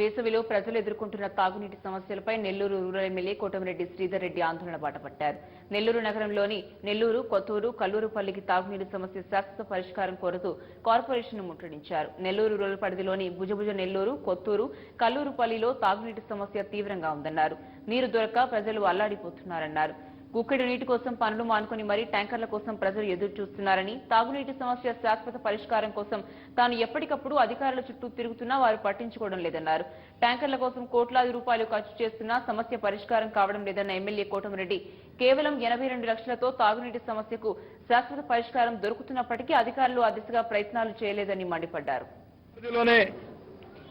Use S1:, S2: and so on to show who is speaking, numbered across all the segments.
S1: వేసవిలో ప్రజలు ఎదుర్కొంటున్న తాగునీటి సమస్యలపై నెల్లూరు రూరల్ ఎమ్మెల్యే కోటమిరెడ్డి శ్రీధర్ రెడ్డి ఆందోళన బాటపట్టారు. నెల్లూరు నగరంలోని నెల్లూరు కొత్తూరు కల్లూరుపల్లికి తాగునీటి సమస్య శాశ్వత పరిష్కారం కోరుతూ కార్పొరేషన్ ముట్టడించారు. నెల్లూరు రూరల్ పరిధిలోని భుజభుజ నెల్లూరు కొత్తూరు కల్లూరుపల్లిలో తాగునీటి సమస్య తీవ్రంగా ఉందన్నారు. నీరు దొరక ప్రజలు అల్లాడిపోతున్నారన్నారు. గుక్కెడు నీటి కోసం పనులు మానుకుని మరీ ట్యాంకర్ల కోసం ప్రజలు ఎదురు చూస్తున్నారని తాగునీటి సమస్య శాశ్వత పరిష్కారం కోసం తాను ఎప్పటికప్పుడు అధికారుల చుట్టూ తిరుగుతున్నా వారు పట్టించుకోవడం లేదన్నారు. ట్యాంకర్ల కోసం కోట్లాది రూపాయలు ఖర్చు చేస్తున్నా సమస్య పరిష్కారం కావడం లేదన్న ఎమ్మెల్యే కోటమిరెడ్డి కేవలం ఎనభై రెండు లక్షలతో తాగునీటి సమస్యకు శాశ్వత పరిష్కారం దొరుకుతున్నప్పటికీ అధికారులు ఆ దిశగా ప్రయత్నాలు చేయలేదని మండిపడ్డారు.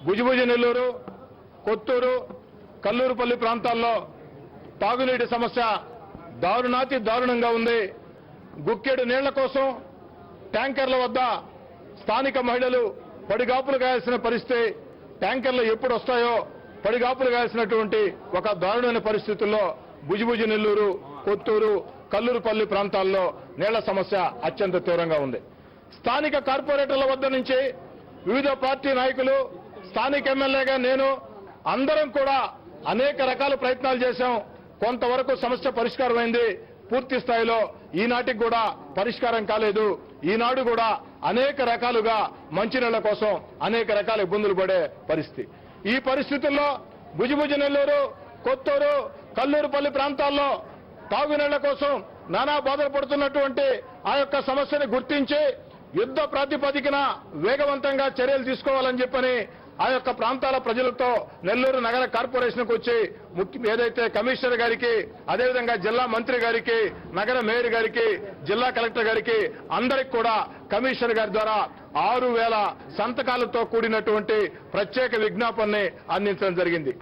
S2: భుజభుజ నెల్లూరు కొత్తూరు కల్లూరుపల్లి ప్రాంతాల్లో తాగునీటి సమస్య దారుణాతి దారుణంగా ఉంది. గుక్కెడు నీళ్ళ కోసం ట్యాంకర్ల వద్ద స్థానిక మహిళలు పడిగాపులు కాయాల్సిన పరిస్థితి ట్యాంకర్లు ఎప్పుడు వస్తాయో పడిగాపులు కాయాల్సినటువంటి ఒక దారుణమైన పరిస్థితుల్లో భుజిభుజి నెల్లూరు కొత్తూరు కల్లూరుపల్లి ప్రాంతాల్లో నీళ్ళ సమస్య అత్యంత తీవ్రంగా ఉంది. స్థానిక కార్పొరేటర్ల వద్ద నుంచి వివిధ పార్టీ నాయకులు స్థానిక ఎమ్మెల్యేగా నేను అందరం కూడా అనేక రకాల ప్రయత్నాలు చేశాం. కొంతవరకు సమస్య పరిష్కారమైంది. పూర్తి స్థాయిలో ఈనాటికి కూడా పరిష్కారం కాలేదు. ఈనాడు కూడా అనేక రకాలుగా మంచినీళ్ళ కోసం అనేక రకాల ఇబ్బందులు పడే పరిస్థితి. ఈ పరిస్థితుల్లో భుజభుజ నెల్లూరు కొత్తూరు కల్లూరుపల్లి ప్రాంతాల్లో తాగునీళ్ళ కోసం నానా బాధలు పడుతున్నటువంటి ఆ యొక్క సమస్యని గుర్తించి యుద్ధ ప్రాతిపదికన వేగవంతంగా చర్యలు తీసుకోవాలని చెప్పని ఆ యొక్క ప్రాంతాల ప్రజలతో నెల్లూరు నగర కార్పొరేషన్కు వచ్చి ఏదైతే కమిషనర్ గారికి అదేవిధంగా జిల్లా మంత్రి గారికి నగర మేయర్ గారికి జిల్లా కలెక్టర్ గారికి అందరికి కూడా కమిషనర్ గారి ద్వారా ఆరు వేల సంతకాలతో కూడినటువంటి ప్రత్యేక విజ్ఞాపనని అందించడం జరిగింది.